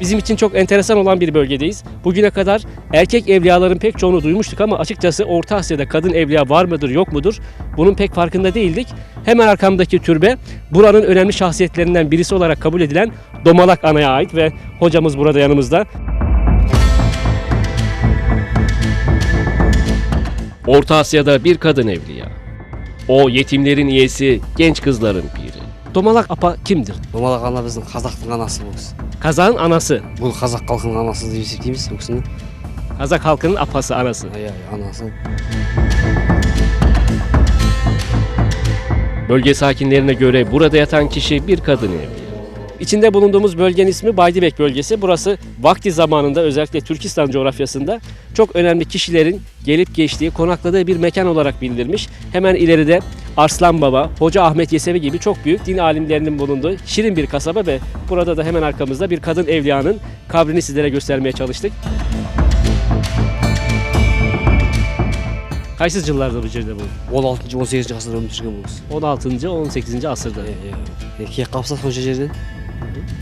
Bizim için çok enteresan olan bir bölgedeyiz. Bugüne kadar erkek evliyaların pek çoğunu duymuştuk ama açıkçası Orta Asya'da kadın evliya var mıdır yok mudur bunun pek farkında değildik. Hemen arkamdaki türbe buranın önemli şahsiyetlerinden birisi olarak kabul edilen Domalak Ana'ya ait ve hocamız burada yanımızda. Orta Asya'da bir kadın evliya. O yetimlerin iyesi, genç kızların piri. Domalak Apa kimdir? Domalak Ana bizim Kazaktın anası bu. Kazağın anası. бұл қазақ халқының анасы деп есептейміз бұл кісіні Kazak halkının apası anası. иә анасы Bölge sakinlerine göre burada yatan kişi bir kadın evliya. İçinde bulunduğumuz bölgenin ismi Baydibek bölgesi. Burası vakti zamanında özellikle Türkistan coğrafyasında çok önemli kişilerin gelip geçtiği, konakladığı bir mekan olarak bildirilmiş. Hemen ileride Arslan Baba, Hoca Ahmet Yesevi gibi çok büyük din alimlerinin bulunduğu şirin bir kasaba ve burada da hemen arkamızda bir kadın evliyanın kabrini sizlere göstermeye çalıştık. Kaçsız yıllarda bu cirde bu? 16. 18. asırda ömür sürgen bu. 16. 18. asırda. Ee, e, e, Erkeğe kapsat hoca cirdi.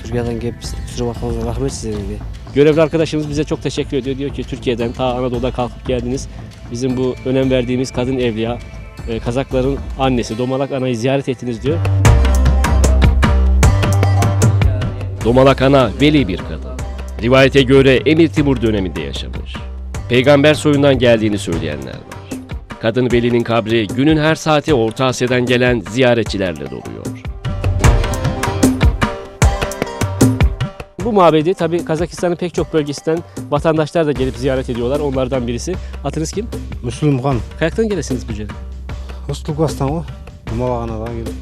Türkiye'den gelip kusura bakmanıza rahmet size dedi. Görevli arkadaşımız bize çok teşekkür ediyor. Diyor ki Türkiye'den ta Anadolu'da kalkıp geldiniz. Bizim bu önem verdiğimiz kadın evliya, ee, Kazakların annesi Domalak Ana'yı ziyaret ettiniz diyor. Domalak Ana veli bir kadın. Rivayete göre Emir Timur döneminde yaşamış. Peygamber soyundan geldiğini söyleyenler var. Kadın velinin kabri günün her saati Orta Asya'dan gelen ziyaretçilerle doluyor. Bu mabedi tabi Kazakistan'ın pek çok bölgesinden vatandaşlar da gelip ziyaret ediyorlar. Onlardan birisi. Atınız kim? Müslüm Khan. Kayaktan gelesiniz bu cene. Muslukas'tan o. Duma Bağana'dan geldim.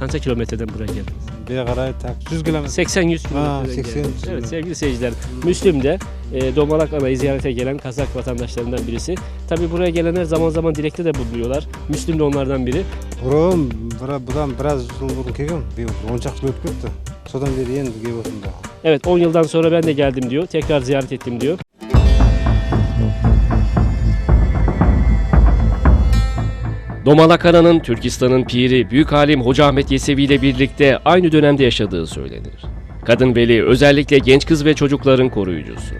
Kaç kilometreden buraya geldiniz? Bir kadar tak. 100 kilometre. 80-100 kilometreden Evet sevgili seyirciler. Müslim'de e, Domalak Ana'yı ziyarete gelen Kazak vatandaşlarından birisi. Tabi buraya gelenler zaman zaman dilekte de bulunuyorlar. Müslim de onlardan biri. Buram, bura, buradan biraz yıl burun keldim. Bir 10 yıl ötüp gitti. Sodan beri yeni geldim. Evet 10 yıldan sonra ben de geldim diyor. Tekrar ziyaret ettim diyor. Domalakara'nın Türkistan'ın piri Büyük Halim Hoca Ahmet Yesevi ile birlikte aynı dönemde yaşadığı söylenir. Kadın veli özellikle genç kız ve çocukların koruyucusu.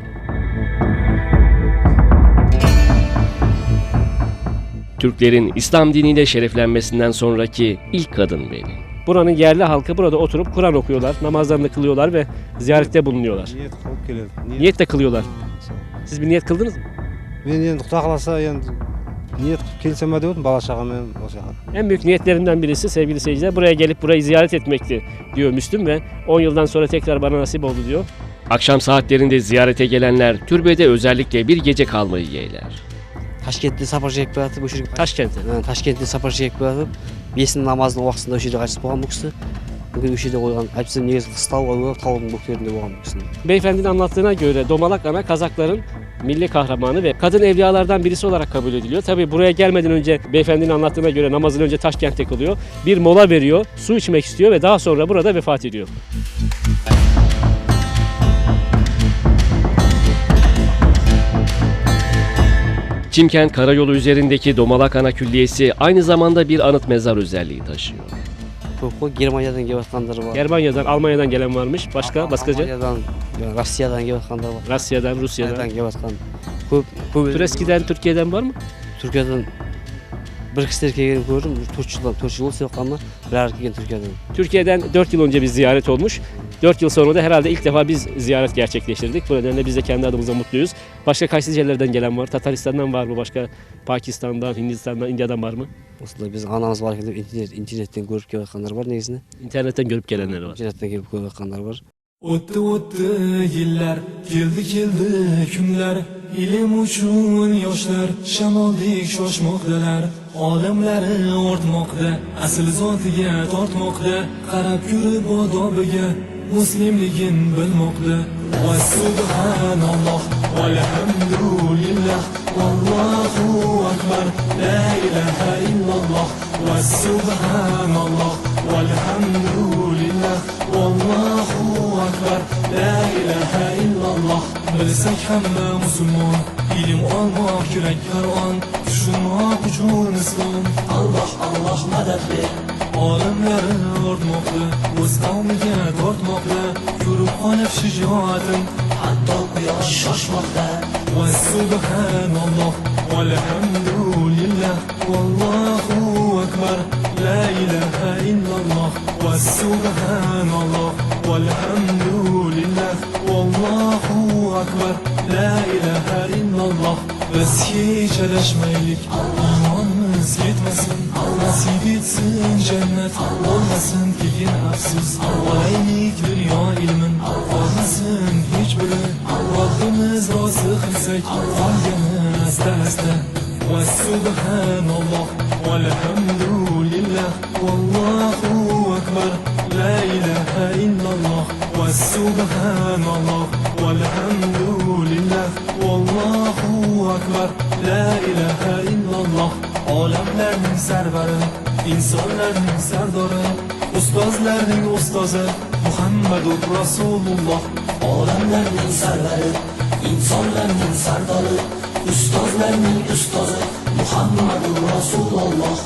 Türklerin İslam diniyle şereflenmesinden sonraki ilk kadın veli. Buranın yerli halkı burada oturup Kur'an okuyorlar, namazlarını kılıyorlar ve ziyarette bulunuyorlar. Niyet, niyet. Niyetle kılıyorlar. Siz bir niyet kıldınız mı? Ben yani, yani қаласа енді ниет қылып келсем ба деп отырмын бала шағамен осы жаққа En büyük niyetlerinden birisi sevgili seyirciler buraya gelip burayı ziyaret etmekti diyor Müslüm ve 10 yıldan sonra tekrar bana nasip oldu diyor. Akşam saatlerinde ziyarete gelenler türbede özellikle bir gece kalmayı yeğler. ташкентте сапар шегіп келатып осы жерге Taşkent'e. Ә, ташкентте сапар шегіп келатып бесін намазының уақытысында осы жерде қайтыс болған бұл кісі мүмкін осы жерде қойған әйтпесе негізі қыстау ғой таудың бөктерінде болған бұл кісінің Beyefendinin anlattığına göre Domalak Ana Kazakların milli kahramanı ve kadın evliyalardan birisi olarak kabul ediliyor. Tabi buraya gelmeden önce beyefendinin anlattığına göre namazını önce Taşkent'te kılıyor. Bir mola veriyor, su içmek istiyor ve daha sonra burada vefat ediyor. Çimkent Karayolu üzerindeki Domalak Ana Külliyesi aynı zamanda bir anıt mezar özelliği taşıyor hukuku Germanya'dan geliyorsandır var. Germanya'dan, Almanya'dan gelen varmış. Başka, başkaca? Almanya'dan, yani Rusya'dan geliyorsandır var. Rusya'dan, Rusya'dan. Rusya'dan Kub, kub, Türeski'den, Türkiye'den var mı? Türkiye'den bir kişi erkeğini gördüm, Türkçüler, Türkçüler yok ama bir erkeğin Türkiye'den. Türkiye'den 4 yıl önce bir ziyaret olmuş. 4 yıl sonra da herhalde ilk defa biz ziyaret gerçekleştirdik. Bu nedenle biz de kendi adımıza mutluyuz. Başka kaç yerlerden gelen var? Tataristan'dan var mı? Başka Pakistan'dan, Hindistan'dan, India'dan var mı? Aslında biz anamız var ki internet, internetten görüp gelenler var neyizine? İnternetten görüp gelenler var. İnternetten görüp gelenler var. O'tdi o'tdi yillar, keldi keldi kunlar, ilm uchun yoshlar shamoldek shoshmoqdalar. Olimlari ortmoqda, asl zotiga tortmoqda, qarab yurib odobiga, muslimligin bilmoqda. Va subhanalloh, valhamdulillah, vallohu akbar, la ilaha illalloh, va subhanalloh, valhamdulillah, vallohu akbar, la ilaha illalloh. Bilsak hamma musulmon, ilm olmoq yurak karvon, tushunmoq uchun islom. Alloh Alloh madad ber, olimlari o'rtmoqda o'z qavmiga tortmoqda qolib shijoatin hatto quyosh shoshmoqda va subhanalloh valhamdulillah vallohu akbar la ilaha illalloh va subhanalloh valhamdulillah vallohu akbar la ilaha illalloh biz hech adashmaylik iymonimiz jannat bo'lmasin keyin afsus olaylik dunyo ilmin. Qolmasin hech biri robbimiz rozi qilsak qolgani asta asta va subhanalloh valhamdulillah vallohu akbar la ilaha illalloh va subhanalloh valhamdulillah vallohu akbar la ilaha illalloh olamlarning sarvari insonlarning sardori ustozlarning ustozi muhammadur rasululloh Olamlarning sarvari, insonlarning sardori, ustozlarning ustozi Muhammadur Rasululloh.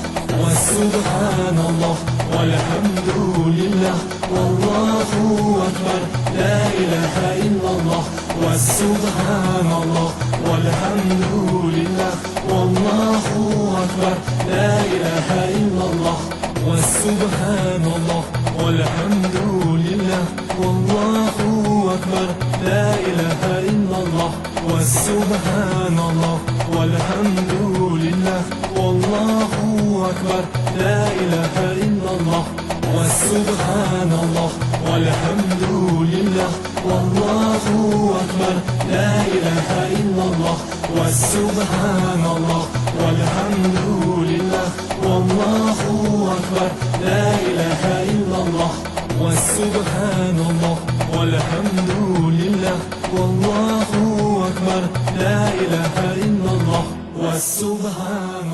va subhanalloh valhamdulillah vallohu akbar la ilaha illalloh va subhanalloh valhamdulillah vallohu akbar la ilaha illalloh va subhanalloh valhamdulillah vallohu akbar la ilaha illalloh va subhanalloh valhamdulillah vallohu akbar la ilaha illalloh va subhanalloh valhamdulillah vallohu akbar la ilaha illalloh va subhanalloh valhamdulillah vallohu akbar la ilaha illalloh va subhanalloh valhamdulillah vallohu akbar la ilaha illalloh va subhanalloh